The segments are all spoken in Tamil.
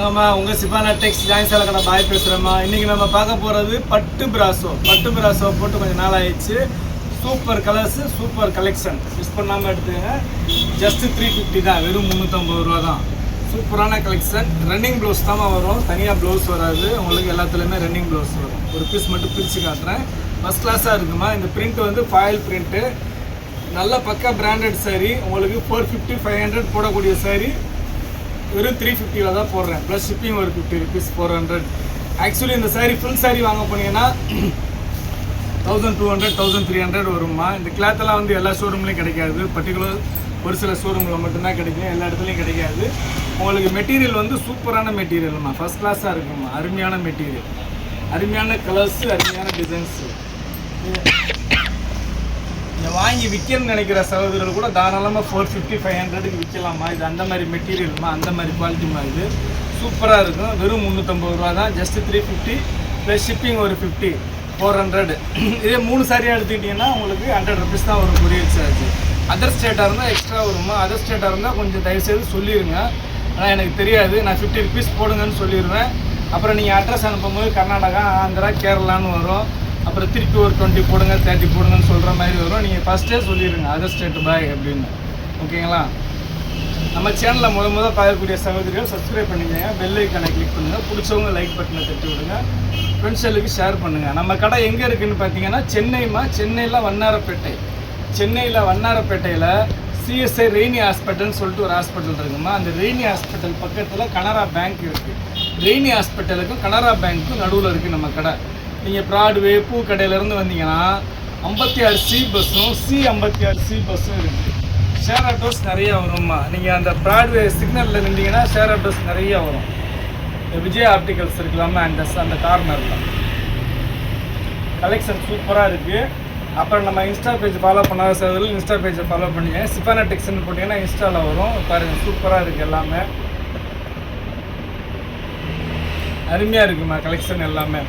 வாங்கம்மா உங்கள் சிபானா டெக்ஸ் ஜாயின் சேலை கடை பாய் பேசுகிறேம்மா இன்றைக்கி நம்ம பார்க்க போகிறது பட்டு பிராசோ பட்டு பிராசோ போட்டு கொஞ்சம் நாள் ஆயிடுச்சு. Super colours super collection miss பண்ணாமல் எடுத்துங்க ஜஸ்ட்டு த்ரீ ஃபிஃப்டி தான் வெறும் முந்நூற்றம்பது ரூபா தான். சூப்பரான கலெக்ஷன் ரன்னிங் ப்ளவுஸ் தான் வரும். தனியாக ப்ளவுஸ் வராது. உங்களுக்கு எல்லாத்துலேயுமே ரன்னிங் ப்ளவுஸ் வரும். ஒரு பீஸ் மட்டும் பிரித்து காட்டுறேன். ஃபஸ்ட் கிளாஸாக இருக்குமா? இந்த பிரிண்ட் வந்து ஃபாயில் பிரிண்ட்டு நல்ல பக்கா பிராண்டட் சாரீ உங்களுக்கு ஃபோர் ஃபிஃப்டி ஃபைவ் ஹண்ட்ரட் போடக்கூடிய சாரீ வெறும் த்ரீ ஃபிஃப்டியில் தான் போடுறேன். ப்ளஸ் ஷிப்பிங் ஒரு fifty rupees four hundred actually இந்த சாரீ ஃபுல் சாரீ வாங்க போனீங்கன்னா thousand two hundred thousand three hundred வருமா இந்த கிளாத்தெல்லாம் வந்து எல்லா ஷோரூம்லையும் கிடைக்காது. பர்டிகுலர் ஒரு சில ஷோரூமில் மட்டும்தான் கிடைக்கும். எல்லா இடத்துலையும் கிடைக்காது. உங்களுக்கு மெட்டீரியல் வந்து சூப்பரான மெட்டீரியல்மா ஃபஸ்ட் கிளாஸாக இருக்குமா அருமையான மெட்டீரியல் அருமையான கலர்ஸு அருமையான டிசைன்ஸு நீங்கள் வாங்கி விற்கணும்னு நினைக்கிற சகோதரர்கள் கூட தாராளமாக ஃபோர் ஃபிஃப்டி ஃபைவ் ஹண்ட்ரடுக்கு விற்கலாமா இது அந்த மாதிரி மெட்டீரியல்மா அந்த மாதிரி குவாலிட்டிமா இது? சூப்பராக இருக்கும். வெறும் முந்நூற்றம்பது ரூபா தான். Just three fifty plus shipping ஒரு ஃபிஃப்டி ஃபோர் ஹண்ட்ரட் இதே மூணு சாரியாக எடுத்துக்கிட்டிங்கன்னா உங்களுக்கு ஹண்ட்ரட் ருபீஸ் தான் வரும் கொரியர் சார்ஜ் அதர் ஸ்டேட்டாக இருந்தால் எக்ஸ்ட்ரா வருமா அதர் ஸ்டேட்டாக இருந்தால் கொஞ்சம் தயவுசெய்து சொல்லிடுங்க ஆனால் எனக்கு தெரியாது. நான் ஃபிஃப்டி ருபீஸ் போடுங்கன்னு சொல்லிடுவேன் அப்புறம் நீங்கள் அட்ரஸ் அனுப்பும்போது கர்நாடகா ஆந்திரா கேரளான்னு வரும். அப்புறம் திருப்பி ஒரு டுவெண்ட்டி போடுங்க தேர்ட்டி போடுங்கன்னு சொல்கிற மாதிரி வரும். நீங்கள் ஃபஸ்ட்டே சொல்லிடுங்க அதர் ஸ்டேட் பாய் அப்படின்னு. ஓகேங்களா நம்ம சேனலில் முத முத பார்க்கக்கூடிய சகோதரிகள் சப்ஸ்கிரைப் பண்ணிக்கோங்க. பெல் ஐக்கானை கிளிக் பண்ணுங்கள் பிடிச்சவங்க லைக் பட்டனை தட்டி விடுங்க. ஃப்ரெண்ட்ஸுகளுக்கு ஷேர் பண்ணுங்கள் நம்ம கடை எங்கே இருக்குதுன்னு பார்த்தீங்கன்னா சென்னைமா சென்னையில் வண்ணாரப்பேட்டை. சென்னையில் வண்ணாரப்பேட்டையில் சிஎஸ்ஐ ரெய்னி ஹாஸ்பிட்டல்னு சொல்லிட்டு ஒரு ஹாஸ்பிட்டல் இருக்குமா? அந்த ரெய்னி ஹாஸ்பிட்டல் பக்கத்தில் கனரா பேங்க் இருக்குது ரெய்னி ஹாஸ்பிட்டலுக்கும் கனரா பேங்க்கும் நடுவில் இருக்குது நம்ம கடை. நீங்கள் ப்ராட்வே பூக்கடையிலேருந்து வந்தீங்கன்னா ஐம்பத்தி ஆறு சி பஸ்ஸும் சி ஐம்பத்தி ஆறு சி பஸ்ஸும் இருக்குது ஷேர் ஆட்டோஸ் நிறையா வரும்மா. நீங்கள் அந்த ப்ராட்வே சிக்னலில் இருந்தீங்கன்னா ஷேர் ஆட்டோஸ் நிறையா வரும். இந்த விஜய் ஆப்டிகல்ஸ் இருக்கலாமா அந்த அந்த கார்னரில் கலெக்ஷன் சூப்பராக இருக்குது அப்புறம் நம்ம இன்ஸ்டா பேஜ் ஃபாலோ பண்ணாத சகோதரர்கள் இன்ஸ்டா பேஜை ஃபாலோ பண்ணிங்க. சிஃபானா போட்டிங்கன்னா இன்ஸ்டாவில் வரும். பாருங்கள் சூப்பராக இருக்குது எல்லாமே. அருமையாக இருக்குமா கலெக்ஷன் எல்லாமே?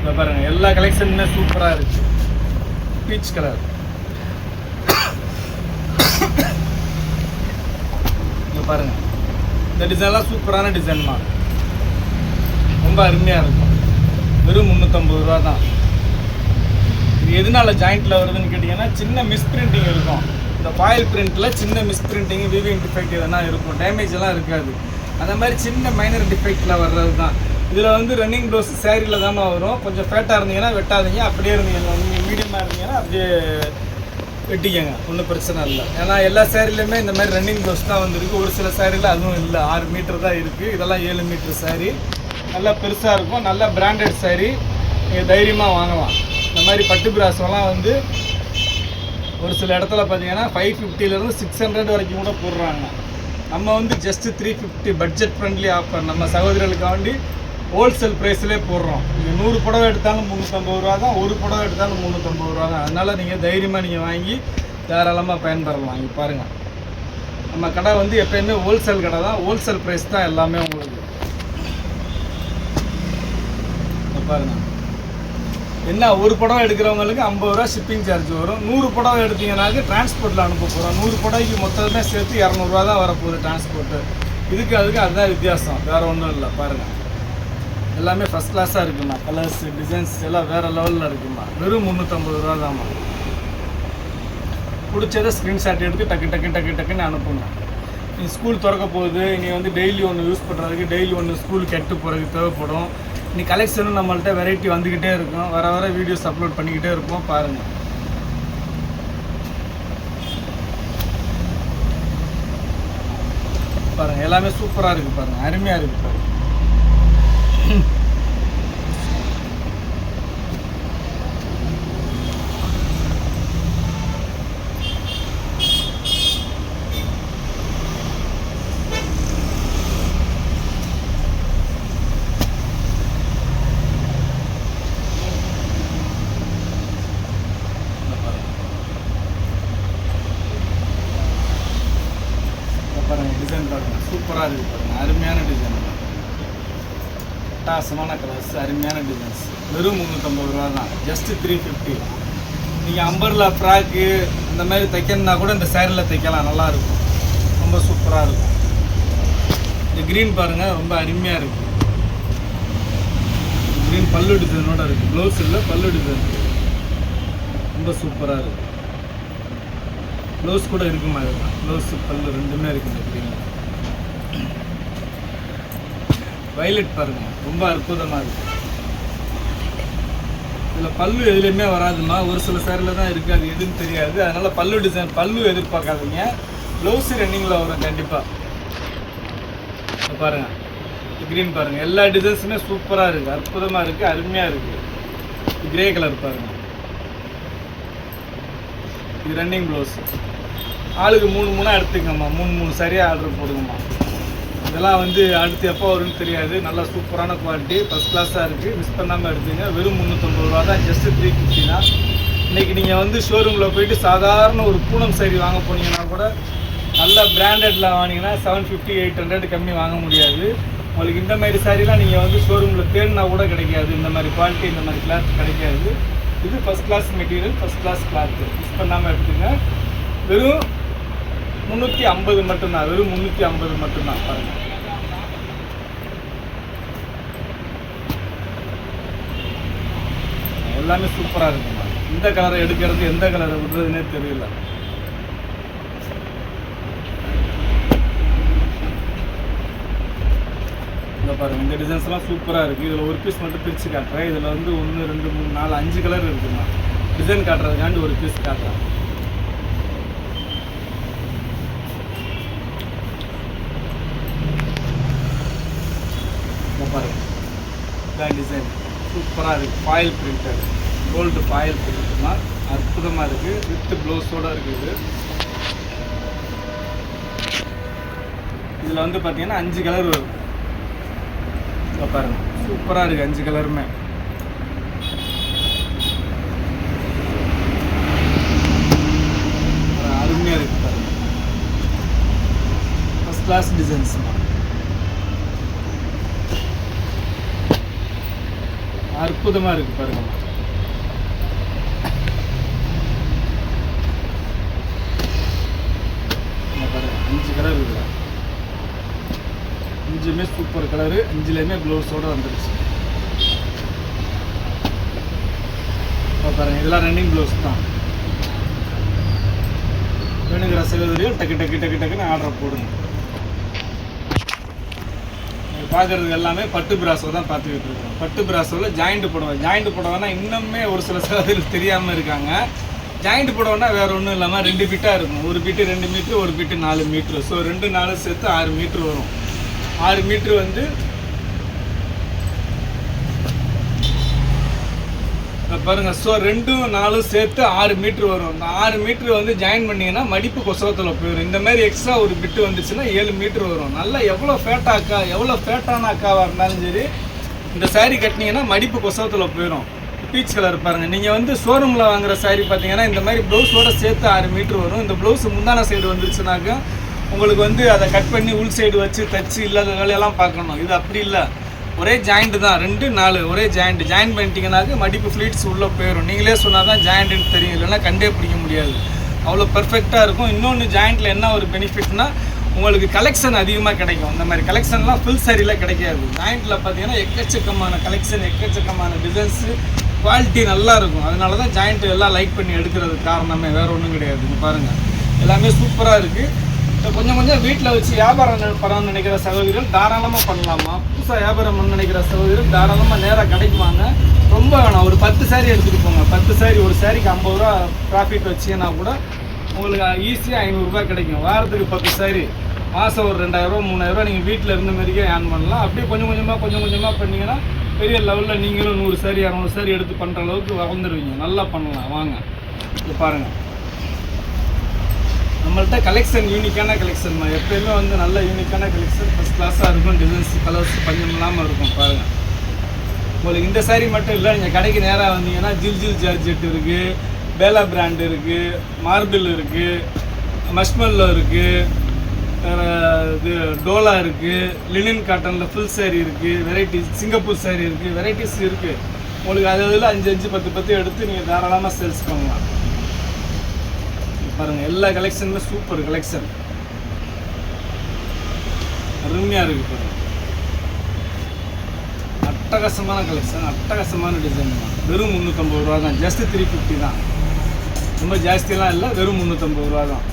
இதை பாருங்கள் எல்லா கலெக்ஷனுமே சூப்பராக இருக்குது பீச் கலர் இங்கே பாருங்கள் இந்த டிசைன்லாம் சூப்பரான டிசைன்மா ரொம்ப அருமையாக இருக்கும். வெறும் முந்நூற்றம்பது ரூபா தான். இது எதனால ஜாயிண்ட்டில் வருதுன்னு கேட்டிங்கன்னா சின்ன மிஸ்பிரிண்டிங் இருக்கும். இந்த ஃபாயில் பிரிண்ட்டில் சின்ன மிஸ்பிரிண்டிங் விவிங் டிஃபெக்ட் எதனா இருக்கும். டேமேஜ் எல்லாம் இருக்காது. அந்த மாதிரி சின்ன மைனர் டிஃபெக்டில் வர்றது தான் இதில் வந்து ரன்னிங் ப்ளவுஸ் சேரீயில் தானே வரும். கொஞ்சம் ஃபேட்டாக இருந்தீங்கன்னா வெட்டாதீங்க. அப்படியே இருந்தீங்கன்னா நீங்கள் மீடியமாக இருந்தீங்கன்னா அப்படியே வெட்டிக்கங்க. ஒன்றும் பிரச்சனை இல்லை. ஏன்னா எல்லா சேரீலையுமே இந்த மாதிரி ரன்னிங் ப்ளவுஸ் தான் வந்திருக்கு. ஒரு சில சேரீல அதுவும் இல்லை. ஆறு மீட்டர் தான் இருக்குது இதெல்லாம் ஏழு மீட்டர் சேரீ நல்லா பெருசாக இருக்கும். நல்ல பிராண்டட் சேரீ நீங்கள் தைரியமாக வாங்கலாம். இந்த மாதிரி பட்டு பிராசம்லாம் வந்து ஒரு சில இடத்துல பார்த்தீங்கன்னா ஃபைவ் ஃபிஃப்டிலேருந்து சிக்ஸ் ஹண்ட்ரட் வரைக்கும் கூட போடுறாங்க. நம்ம வந்து just three fifty budget friendly offer நம்ம சகோதரர்களுக்காண்டி ஹோல்சேல் ப்ரைஸ்லேயே போடுறோம். நீங்கள் நூறு புடவை எடுத்தாலும் முந்நூற்றம்பது ரூபா தான் ஒரு புடவை எடுத்தாலும் முந்நூற்றம்பது ரூபா தான். அதனால் நீங்கள் தைரியமாக நீங்கள் வாங்கி தாராளமாக பயன்பெறலாம். இங்கே பாருங்கள் நம்ம கடை வந்து எப்பயுமே ஹோல்சேல் கடை தான். ஹோல்சேல் ப்ரைஸ் தான் எல்லாமே உங்களுக்கு. பாருங்கள் என்ன ஒரு புடவை எடுக்கிறவங்களுக்கு ஐம்பது ரூபா ஷிப்பிங் சார்ஜ் வரும். நூறு புடவை எடுத்தீங்கன்னாக்க டிரான்ஸ்போர்ட்டில் அனுப்ப போகிறோம் நூறு புடவைக்கு மொத்தமே சேர்த்து இரநூறுவா தான் வரப்போகுது டிரான்ஸ்போர்ட்டு இதுக்கு அதுக்கு அதுதான் வித்தியாசம். வேறு ஒன்றும் இல்லை. பாருங்கள் எல்லாமே ஃபஸ்ட் கிளாஸாக இருக்குமா? கலர்ஸ் டிசைன்ஸ் எல்லாம் வேறு லெவலில் இருக்குமா? வெறும் முந்நூற்றம்பது ரூபா தான்மா. பிடிச்சதை ஸ்க்ரீன்ஷாட் எடுத்து டக்கு டக்கு டக்கு டக்குன்னு அனுப்புங்க. நீ ஸ்கூல் திறக்க போகுது நீ வந்து டெய்லி ஒன்று யூஸ் பண்ணுறதுக்கு டெய்லி ஒன்று ஸ்கூல் கெட்டு போகிறதுக்கு தேவைப்படும். நீ கலெக்ஷனும் நம்மள்ட்ட வெரைட்டி வந்துக்கிட்டே இருக்கும். வர வர வீடியோஸ் அப்லோட் பண்ணிக்கிட்டே இருப்போம் பாருங்கள் பாருங்கள் எல்லாமே சூப்பராக இருக்குது பாருங்கள் அருமையாக இருக்குது பாருங்கள் இந்த பாருங்க. இந்த பாருங்க டிசைன் பாருங்க சூப்பராக இருக்குது பாருங்க அருமையான டிசைன் அட்டாசமான கலர்ஸ் அருமையான டிசைன்ஸ் வெறும் முந்நூற்றம்பது ரூபா தான். ஜஸ்ட்டு த்ரீ ஃபிஃப்டி நீங்கள் அம்பர்லா ஃப்ராக்கு இந்த மாதிரி தைக்கணுன்னா கூட இந்த சேரீல தைக்கலாம். நல்லா இருக்கும். ரொம்ப சூப்பராக இருக்கும். இந்த க்ரீன் பாருங்கள் ரொம்ப அருமையாக இருக்குது க்ரீன் பல்லு டிசைனோட இருக்குது ப்ளவுஸ் இல்லை பல்லு டிசைன் ரொம்ப சூப்பராக இருக்குது ப்ளவுஸ் கூட இருக்குமா? இதுதான் ப்ளவுஸு பல்லு ரெண்டுமே இருக்குது இந்த க்ரீனில் வயலட் பாருங்க. ரொம்ப அற்புதமாக இருக்குது இதில் பல்லு எதுலேயுமே வராதுமா ஒரு சில சேரில் தான் இருக்குது அது எதுன்னு தெரியாது. அதனால் பல்லு டிசைன் பல்லு எதிர்பார்க்காதீங்க. ப்ளவுஸு ரன்னிங்கில் வரும் கண்டிப்பாக பாருங்கள் க்ரீன் பாருங்கள் எல்லா டிசைன்ஸுமே சூப்பராக இருக்குது அற்புதமாக இருக்குது அருமையாக இருக்குது கிரே கலர் பாருங்கள் இது ரன்னிங் ப்ளவுஸ் ஆளுக்கு மூணு மூணாக எடுத்துக்கோங்கம்மா. மூணு மூணு சரியாக ஆர்டர் போடுங்கம்மா. இதெல்லாம் வந்து அடுத்து எப்போ வரும்னு தெரியாது. நல்லா சூப்பரான குவாலிட்டி ஃபஸ்ட் கிளாஸாக இருக்குது மிஸ் பண்ணாமல் எடுத்துங்க. வெறும் முந்நூற்றம்பது ரூபா தான் ஜஸ்ட்டு த்ரீ ஃபிஃப்டி தான். இன்றைக்கி நீங்கள் வந்து ஷோரூமில் போயிட்டு சாதாரண ஒரு பூனம் சரி வாங்க போனீங்கன்னா கூட நல்ல பிராண்டடில் வாங்கினீங்கன்னா செவன் ஃபிஃப்டி எயிட் ஹண்ட்ரட் கம்மி வாங்க முடியாது. உங்களுக்கு இந்த மாதிரி சாரிலாம் நீங்கள் வந்து ஷோரூமில் தேடினா கூட கிடைக்காது. இந்த மாதிரி குவாலிட்டி இந்த மாதிரி கிளாத் கிடைக்காது. இது first class material first class cloth miss பண்ணாமல் எடுத்துங்க. வெறும் முந்நூற்றி ஐம்பது மட்டும்தான். வெறும் முந்நூற்றி ஐம்பது மட்டும்தான். பாருங்கள் எல்லாமே சூப்பராக இருக்குமா இந்த கலரை எடுக்கிறது எந்த கலரை விடுறதுனே தெரியல. இந்த பாருங்க இந்த டிசைன்ஸ்லாம் சூப்பராக இருக்குது இதில் ஒரு பீஸ் மட்டும் பிரித்து காட்டுறேன். இதில் வந்து ஒன்று ரெண்டு மூணு நாலு அஞ்சு கலர் இருக்குமா? டிசைன் காட்டுறதுக்காண்டி ஒரு பீஸ் காட்டுறேன். இந்த இதான் டிசைன் சூப்பராக இருக்குது ஃபாயில் பிரிண்டட் கோல்டு ஃபாயில் பிரிண்ட்னா அற்புதமாக இருக்குது வித்து ப்ளவுஸோடு இருக்குது இதில் வந்து பார்த்தீங்கன்னா அஞ்சு கலர் வரும். இங்க சூப்பராக இருக்குது அஞ்சு கலருமே அருமையாக இருக்குது பாருங்கள் ஃபஸ்ட் கிளாஸ் டிசைன்ஸ்மா அற்புதமாக இருக்குது பாருங்கள் பாருங்க அஞ்சு கலர் இருக்குதா அஞ்சுமே சூப்பர் கலரு அஞ்சுலேயுமே ப்ளவுஸோட வந்துருச்சு. இப்போ பாருங்கள் இதெல்லாம் ரன்னிங் ப்ளவுஸ் தான். வேணுங்கிற சகோதரியும் டக்கு டக்கு டக்கு டக்குன்னு ஆர்டர் போடுங்க. பார்க்குறது எல்லாமே பட்டு பிராஸோ தான் பார்த்துக்கிட்டு இருக்கோம். பட்டு பிராஸோவில் ஜாயிண்ட் புடவை? ஜாயிண்ட் புடவைனா இன்னுமே ஒரு சில சகோதரிகள் தெரியாமல் இருக்காங்க. ஜாயிண்ட் புடவைனா வேறு ஒன்றும் இல்லாமல் ரெண்டு பிட்டாக இருக்கும். ஒரு பிட்டு ரெண்டு மீட்ரு ஒரு பிட்டு நாலு மீட்ரு ஸோ ரெண்டு நாலு சேர்த்து ஆறு மீட்ரு வரும். ஆறு மீட்ரு வந்து பாருங்கள் ஸோ ரெண்டும் நாலும் சேர்த்து ஆறு மீட்ரு வரும். இந்த ஆறு மீட்ரு வந்து ஜாயின் பண்ணிங்கன்னா மடிப்பு கொசவத்தில் போயிடும் இந்த மாதிரி எக்ஸ்ட்ரா ஒரு பிட்டு வந்துச்சுன்னா ஏழு மீட்ரு வரும். நல்லா எவ்வளோ ஃபேட்டா அக்கா எவ்வளோ ஃபேட்டான அக்காவாக இருந்தாலும் சரி இந்த சாரீ கட்டினீங்கன்னா மடிப்பு கொசவத்தில் போயிடும் பீச் கலர் பாருங்கள் நீங்கள் வந்து ஷோரூமில் வாங்குற சாரீ பார்த்தீங்கன்னா இந்த மாதிரி ப்ளவுஸோட சேர்த்து ஆறு மீட்ரு வரும். இந்த ப்ளவுஸ் முந்தான சைடு வந்துருச்சுனாக்கா உங்களுக்கு வந்து அதை கட் பண்ணி உள் சைடு வச்சு தச்சு இல்லாத வேலையெல்லாம் பார்க்கணும். இது அப்படி இல்லை. ஒரே ஜாயிண்ட் தான் ரெண்டு நாலு ஒரே ஜாயிண்ட் ஜாயின் பண்ணிட்டீங்கன்னாக்க மடிப்பு ஃப்ளீட்ஸ் உள்ளே போயிடும் நீங்களே சொன்னால் தான் ஜாயிண்ட்னு தெரியும். இல்லைன்னா கண்டே பிடிக்க முடியாது அவ்வளோ பெர்ஃபெக்டாக இருக்கும். இன்னொன்று ஜாயிண்ட்டில் என்ன ஒரு பெனிஃபிட்னா உங்களுக்கு கலெக்ஷன் அதிகமாக கிடைக்கும். இந்த மாதிரி கலெக்ஷன்லாம் ஃபுல் சரியில் கிடைக்காது. ஜாயிண்ட்டில் பார்த்தீங்கன்னா எக்கச்சக்கமான கலெக்ஷன் எக்கச்சக்கமான டிசைன்ஸு குவாலிட்டி நல்லா இருக்கும். அதனால தான் ஜாயிண்ட் எல்லாம் லைக் பண்ணி எடுக்கிறதுக்கு காரணமே. வேறு ஒன்றும் கிடையாது. பாருங்கள் எல்லாமே சூப்பராக இருக்குது கொஞ்சம் கொஞ்சம் வீட்டில் வச்சு வியாபாரம் பண்ணணும்னு நினைக்கிற சகோதரிகள் தாராளமாக பண்ணலாமா? புதுசாக வியாபாரம் பண்ண நினைக்கிற சகோதரிகள் தாராளமாக நேராக கடைக்கு வாங்க. ரொம்ப வேணாம். ஒரு பத்து சாரி எடுத்துகிட்டு போங்க. பத்து சாரி ஒரு சாரிக்கு ஐம்பது ரூபா ப்ராஃபிட் வச்சீங்கன்னா கூட உங்களுக்கு ஈஸியாக ஐநூறுரூபா கிடைக்கும். வாரத்துக்கு பத்து சாரி மாதம் ஒரு ரெண்டாயிரரூவா மூணாயிரரூவா நீங்கள் வீட்டில் இருந்த மாதிரியே ஏர்ன் பண்ணலாம். அப்படியே கொஞ்சம் கொஞ்சமாக கொஞ்சம் கொஞ்சமாக பண்ணீங்கன்னா பெரிய லெவலில் நீங்களும் நூறு சாரி இரநூறு சாரி எடுத்து பண்ணுற அளவுக்கு வளர்ந்துருவீங்க. நல்லா பண்ணலாம். வாங்க. இது பாருங்கள் நம்மள்ட்ட கலெக்ஷன் யூனிக்கான கலெக்ஷன் எப்பயுமே வந்து நல்ல யூனிக்கான கலெக்ஷன் ஃபஸ்ட் கிளாஸாக இருக்கும் டிசைன்ஸ் கலர்ஸ் பஞ்சம் இல்லாமல் இருக்கும் பாருங்கள் உங்களுக்கு இந்த சாரீ மட்டும் இல்லை நீங்கள் கடைக்கு நேராக வந்தீங்கன்னா ஜில் ஜில் ஜார்ஜெட் இருக்குது பேலா பிராண்ட் இருக்குது மார்பிள் இருக்குது மஷ்மல்லோ இருக்குது இது டோலா இருக்குது லினின் காட்டனில் ஃபுல் சேரீ இருக்குது வெரைட்டிஸ் சிங்கப்பூர் சேரீ இருக்குது வெரைட்டிஸ் இருக்குது உங்களுக்கு அது அதில் அஞ்சு அஞ்சு பத்து பத்து எடுத்து நீங்கள் தாராளமாக சேல்ஸ் பண்ணலாம். பாருங்கள் எல்லா கலெக்ஷனுமே சூப்பர் கலெக்ஷன் அருமையாக இருக்குது பாருங்க. அட்டகாசமான கலெக்ஷன் அட்டகாசமான டிசைன் தான். வெறும் முந்நூற்றம்பது ரூபா தான் ஜஸ்ட் த்ரீ ஃபிஃப்டி தான். ரொம்ப ஜாஸ்தியெல்லாம் இல்லை வெறும் முந்நூற்றம்பது ரூபா தான்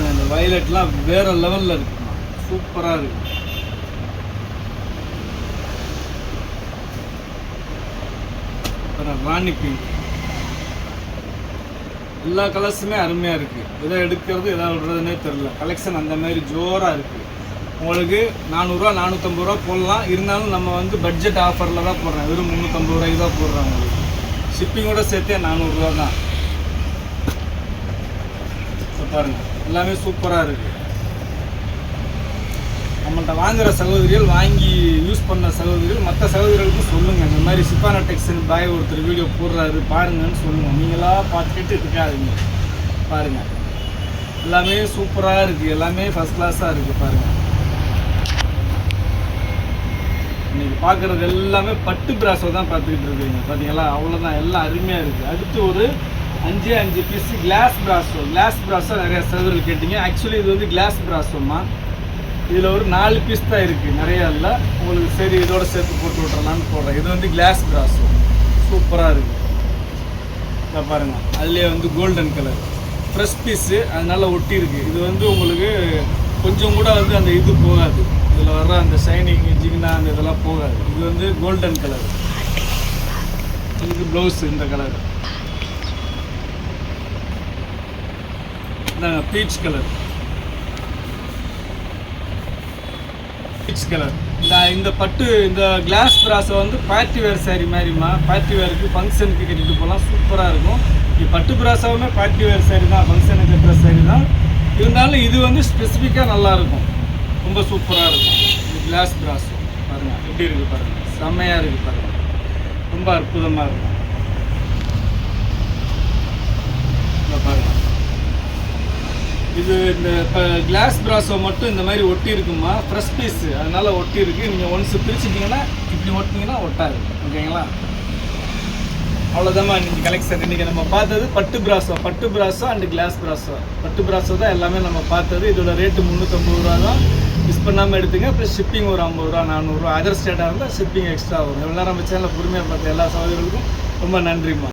பாருங்க இந்த வயலட்லாம் வேற லெவலில் இருக்குமா சூப்பராக இருக்கு. அப்புறம் ராணி பிங்க் எல்லா கலர்ஸுமே அருமையாக இருக்குது எதை எடுக்கிறது எதை விடுறதுனே தெரில கலெக்ஷன் அந்த மாதிரி ஜோராக இருக்குது உங்களுக்கு நானூறுரூவா நானூற்றம்பது ரூபா போடலாம். இருந்தாலும் நம்ம வந்து பட்ஜெட் ஆஃபரில் தான் போடுறோம். வெறும் முந்நூற்றம்பது ரூபாய்க்கு தான் போடுறோம் உங்களுக்கு. ஷிப்பிங்கோட சேர்த்தே நானூறுரூவா தான். பாருங்கள் எல்லாமே சூப்பராக இருக்குது நம்மள்ட்ட வாங்குற சகோதரிகள் வாங்கி யூஸ் பண்ண சகோதரிகள் மற்ற சகோதரிகளுக்கும் சொல்லுங்கள் இந்த மாதிரி சிப்பானா டெக்ஸ்டைல் பாய் ஒருத்தர் வீடியோ போடுறாரு பாருங்கன்னு சொல்லுங்கள் நீங்களா பார்த்துக்கிட்டு இருக்காதுங்க. பாருங்கள் எல்லாமே சூப்பராக இருக்குது எல்லாமே ஃபஸ்ட் கிளாஸாக இருக்குது பாருங்கள் இன்றைக்கி பார்க்குறது எல்லாமே பட்டு பிராஸோ தான் பார்த்துக்கிட்டு இருக்கீங்க. பார்த்தீங்களா அவ்வளோதான் எல்லாம் அருமையாக இருக்குது அடுத்து ஒரு அஞ்சு அஞ்சு piece glass brasso glass brasso நிறைய சகோதரர்கள் கேட்டீங்க. ஆக்சுவலி இது வந்து கிளாஸ் பிராஸோம்மா இதில் ஒரு நாலு பீஸ் தான் இருக்குது நிறையா இல்லை. உங்களுக்கு சரி இதோட சேர்த்து போட்டு விட்றலான்னு போடுறேன். இது வந்து கிளாஸ் பிராஸோ சூப்பராக இருக்குது இதை பாருங்கள் அதுலேயே வந்து கோல்டன் கலர் ஃப்ரெஷ் பீஸு அதனால ஒட்டி இருக்கு. இது வந்து உங்களுக்கு கொஞ்சம் கூட வந்து அந்த இது போகாது. இதில் வர்ற அந்த ஷைனிங் ஜிகினா அந்த இதெல்லாம் போகாது. இது வந்து கோல்டன் கலர் இது ப்ளவுஸ் இந்த colour peach colour peach colour இந்த இந்த பட்டு இந்த கிளாஸ் பிராஸை வந்து பார்ட்டி வேர் சாரி மாதிரிமா பார்ட்டி வேருக்கு ஃபங்க்ஷனுக்கு கட்டிட்டு போகலாம் சூப்பராக இருக்கும். இது பட்டு பிராஸாவுமே பார்ட்டி வேர் சாரி தான். ஃபங்க்ஷனுக்கு கட்டுற சாரி தான். இருந்தாலும் இது வந்து ஸ்பெசிஃபிக்காக நல்லாயிருக்கும் ரொம்ப சூப்பராக இருக்கும். இது கிளாஸ் பிராஸோ பாருங்கள் எப்படி இருக்குது பாருங்கள் செம்மையாக இருக்குது பாருங்கள் ரொம்ப அற்புதமாக இருக்கும் இதை பாருங்கள் இது இந்த இப்போ கிளாஸ் பிராஸோ மட்டும் இந்த மாதிரி ஒட்டி இருக்குமா? ஃப்ரெஷ் பீஸ் அதனால ஒட்டி இருக்கு. நீங்கள் ஒன்ஸ் பிரிச்சுட்டிங்கன்னா இப்படி ஒட்டினீங்கன்னா ஒட்டாது. ஓகேங்களா அவ்வளோதாம்மா இன்றைக்கி கலெக்ஷன் இன்றைக்கி நம்ம பார்த்தது பட்டு பிராஸோ பட்டு பிராஸோ அண்டு கிளாஸ் பிராஸோ பட்டு பிராஸோ தான் எல்லாமே நம்ம பார்த்தது. இதோட ரேட்டு முந்நூற்றம்பது ரூபா தான். மிஸ் பண்ணாமல் எடுத்துங்க. அப்புறம் ஷிப்பிங் ஒரு ஐம்பது ரூபா நானூறுரூவா அதர் ஸ்டேட்டாக இருந்தால் ஷிப்பிங் எக்ஸ்ட்ரா வரும். எவ்வளோ நம்ம சேனலில் பொறுமையாக பார்த்த எல்லா சகோதரர்களுக்கும் ரொம்ப நன்றிம்மா.